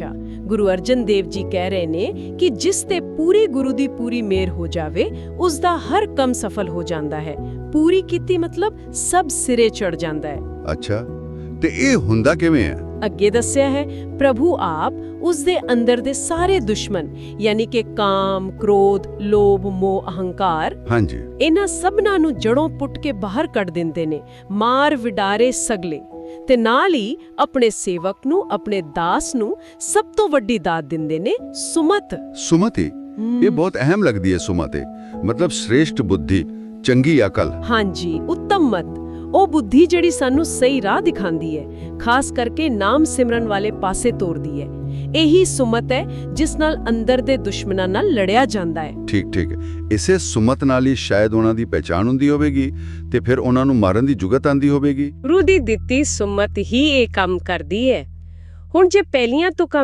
ਅੱਛਾ ਗੁਰੂ ਅਰਜਨ ਦੇਵ ਜੀ ਕਹਿ ਰਹੇ ਨੇ ਕਿ ਜਿਸ ਤੇ ਪੂਰੀ ਗੁਰੂ ਦੀ ਪੂਰੀ ਮਿਹਰ ਹੋ ਜਾਵੇ ਉਸ ਦਾ ਹਰ ਕੰਮ ਸਫਲ ਹੋ ਜਾਂਦਾ ਹੈ। ਪੂਰੀ ਕੀਤੀ ਮਤਲਬ ਸਭ ਸਿਰੇ ਚੜ ਜਾਂਦਾ ਹੈ। ਅੱਛਾ ਤੇ ਇਹ ਹੁੰਦਾ ਕਿਵੇਂ ਹੈ? ਅੱਗੇ ਦੱਸਿਆ ਹੈ ਪ੍ਰਭੂ ਆਪ ਉਸ ਦੇ ਅੰਦਰ ਦੇ ਸਾਰੇ ਦੁਸ਼ਮਣ ਯਾਨੀ ਕਿ ਕਾਮ, ਕ੍ਰੋਧ, ਲੋਭ, ਮੋਹ, ਅਹੰਕਾਰ ਹਾਂਜੀ। ਇਹਨਾਂ ਸਭਨਾਂ ਨੂੰ ਜੜੋਂ ਪੁੱਟ ਕੇ ਬਾਹਰ ਕੱਢ ਦਿੰਦੇ ਨੇ। ਮਾਰ ਵਿਡਾਰੇ ਸਗਲੇ। ਤੇ ਨਾਲ ਹੀ ਆਪਣੇ ਸੇਵਕ ਨੂੰ ਆਪਣੇ ਦਾਸ ਨੂੰ ਸਭ ਤੋਂ ਵੱਡੀ ਦਾਤ ਦਿੰਦੇ ਨੇ ਸੁਮਤ। ਸੁਮਤੀ ਇਹ ਬਹੁਤ ਅਹਿਮ ਲੱਗਦੀ ਹੈ ਸੁਮਤੀ ਮਤਲਬ ਸ੍ਰੇਸ਼ਟ ਬੁੱਧੀ ਚੰਗੀ ਅਕਲ। ਹਾਂਜੀ ਉੱਤਮ ਮਤ। ਉਹ ਬੁੱਧੀ ਜਿਹੜੀ ਸਾਨੂੰ ਸਹੀ ਰਾਹ ਦਿਖਾਉਂਦੀ ਹੈ। ਖਾਸ ਕਰਕੇ ਨਾਮ ਸਿਮਰਨ ਵਾਲੇ ਪਾਸੇ ਤੋਰਦੀ ਹੈ। ਇਹੀ ਸੁਮਤ ਹੈ ਜਿਸ ਨਾਲ ਅੰਦਰ ਦੇ ਦੁਸ਼ਮਣਾਂ ਨਾਲ ਲੜਿਆ ਜਾਂਦਾ ਹੈ। ਠੀਕ ਠੀਕ। ਇਸੇ ਸੁਮਤ ਨਾਲ ਹੀ ਸ਼ਾਇਦ ਉਹਨਾਂ ਦੀ ਪਹਿਚਾਣ ਹੁੰਦੀ ਹੋਵੇਗੀ ਤੇ ਫਿਰ ਉਹਨਾਂ ਨੂੰ ਮਾਰਨ ਦੀ ਜੁਗਤ ਆਂਦੀ ਹੋਵੇਗੀ। ਗੁਰੂ ਦੀ ਦਿੱਤੀ ਸੁਮਤ ਹੀ ਇਹ ਕੰਮ ਕਰਦੀ ਹੈ। ਹੁਣ ਜੇ ਪਹਿਲੀਆਂ ਤੁਕਾਂ